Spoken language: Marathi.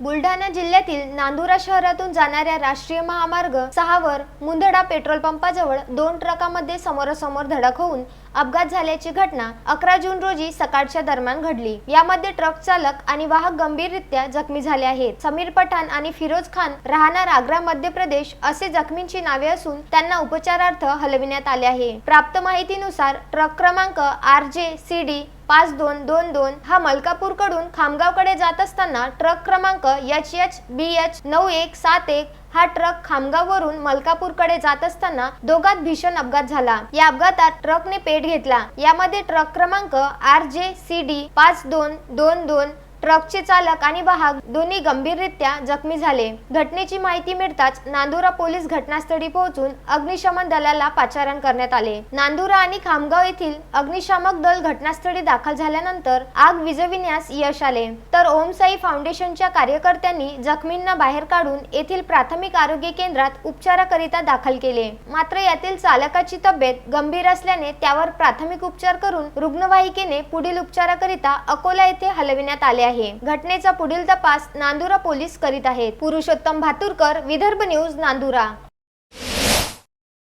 बुलढाणा जिल्ह्यातील नांदुरा शहरातून जाणाऱ्या राष्ट्रीय महामार्ग सहावर मुंदडा पेट्रोल पंपाजवळ दोन ट्रकामध्ये समोरासमोर धडक होऊन अपघात झाल्याची घटना अकरा जून रोजी सकाळच्या दरम्यान घडली. यामध्ये ट्रक चालक आणि वाहक गंभीररित्या जखमी झाले आहेत. समीर पठाण आणि फिरोज खान राहणार आग्रा मध्य प्रदेश असे जखमींची नावे असून त्यांना उपचारार्थ हलविण्यात आले आहे. प्राप्त माहितीनुसार ट्रक क्रमांक आर जे सी डी पाच दोन दोन दोन हा मलकापूरकडून खामगावकडे जात असताना ट्रक क्रमांक एच एच बी एच नऊ एक सात एक हा ट्रक खामगाववरून मलकापूरकडे जात असताना दोघात भीषण अपघात झाला. या अपघातात ट्रकने पेट घेतला. यामध्ये ट्रक क्रमांक आर जे सी डी पाच दोन दोन दोन ट्रकचे चालक आणि वाहक दोन्ही गंभीररित्या जखमी झाले. घटनेची माहिती मिळताच नांदुरा पोलीस घटनास्थळी पोहोचून अग्निशमन दलाला पाचारण करण्यात आले. नांदुरा आणि खामगाव येथील अग्निशामक दल घटनास्थळी दाखल झाल्यानंतर आग विझविण्यास यश आले. तर ओमसाई फाउंडेशनच्या कार्यकर्त्यांनी जखमींना बाहेर काढून येथील प्राथमिक आरोग्य केंद्रात उपचाराकरिता दाखल केले. मात्र यातील चालकाची तब्येत गंभीर असल्याने त्यावर प्राथमिक उपचार करून रुग्णवाहिकेने पुढील उपचाराकरिता अकोला येथे हलविण्यात आले आहे. आहे. घटनेचा पुढील तपास नांदुरा पोलीस करीत आहेत. पुरुषोत्तम भातुरकर विदर्भ न्यूज नांदुरा.